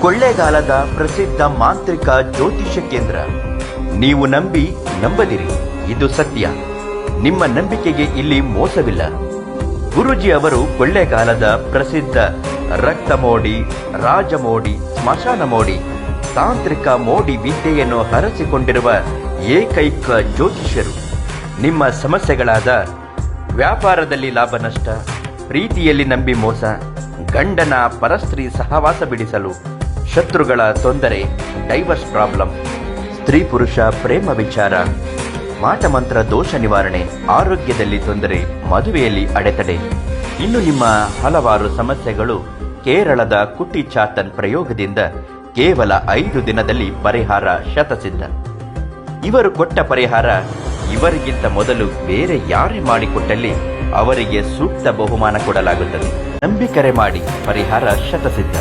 ಕೊಳ್ಳೇಗಾಲದ ಪ್ರಸಿದ್ಧ ಮಾಂತ್ರಿಕ ಜ್ಯೋತಿಷ್ಯ ಕೇಂದ್ರ. ನೀವು ನಂಬಿ ನಂಬದಿರಿ. ಇದು ಸತ್ಯ. ನಿಮ್ಮ ನಂಬಿಕೆಗೆ ಇಲ್ಲಿ ಮೋಸವಿಲ್ಲ. ಗುರುಜಿ ಅವರು ಕೊಳ್ಳೇಗಾಲದ ಪ್ರಸಿದ್ಧ ರಕ್ತ ಮೋಡಿ ರಾಜ ಮೋಡಿ ಸ್ಮಶಾನ ಮೋಡಿ, ತಾಂತ್ರಿಕ ಮೋಡಿ ವಿದ್ಯೆಯನ್ನು ಹರಸಿಕೊಂಡಿರುವ ಏಕೈಕ ಜ್ಯೋತಿಷ್ಯರು. ನಿಮ್ಮ ಸಮಸ್ಯೆಗಳಾದ ವ್ಯಾಪಾರದಲ್ಲಿ ಲಾಭ ನಷ್ಟ, ಪ್ರೀತಿಯಲ್ಲಿ ನಂಬಿ ಮೋಸ ಗಂಡನ ಪರಸ್ತ್ರೀ ಸಹವಾಸ ಬಿಡಿಸಲು ಶತ್ರುಗಳ ತೊಂದರೆ, ಡೈವರ್ಸ್ ಪ್ರಾಬ್ಲಮ್, ಸ್ತ್ರೀ ಪುರುಷ ಪ್ರೇಮ ವಿಚಾರ ಮಾಟಮಂತ್ರ ದೋಷ ನಿವಾರಣೆ, ಆರೋಗ್ಯದಲ್ಲಿ ತೊಂದರೆ, ಮದುವೆಯಲ್ಲಿ ಅಡೆತಡೆ. ಇನ್ನು ನಿಮ್ಮ ಹಲವಾರು ಸಮಸ್ಯೆಗಳು ಕೇರಳದ ಕುಟ್ಟಿ ಚಾತನ್ ಪ್ರಯೋಗದಿಂದ ಕೇವಲ ಐದು ದಿನದಲ್ಲಿ ಪರಿಹಾರ ಶತಸಿದ್ಧ. ಇವರು ಕೊಟ್ಟ ಪರಿಹಾರ ಇವರಿಗಿಂತ ಮೊದಲು ಬೇರೆ ಯಾರೇ ಮಾಡಿಕೊಟ್ಟಲ್ಲಿ ಅವರಿಗೆ ಸೂಕ್ತ ಬಹುಮಾನ ಕೊಡಲಾಗುತ್ತದೆ. ನಂಬಿಕರೆ ಮಾಡಿ ಪರಿಹಾರ ಶತಸಿದ್ಧ.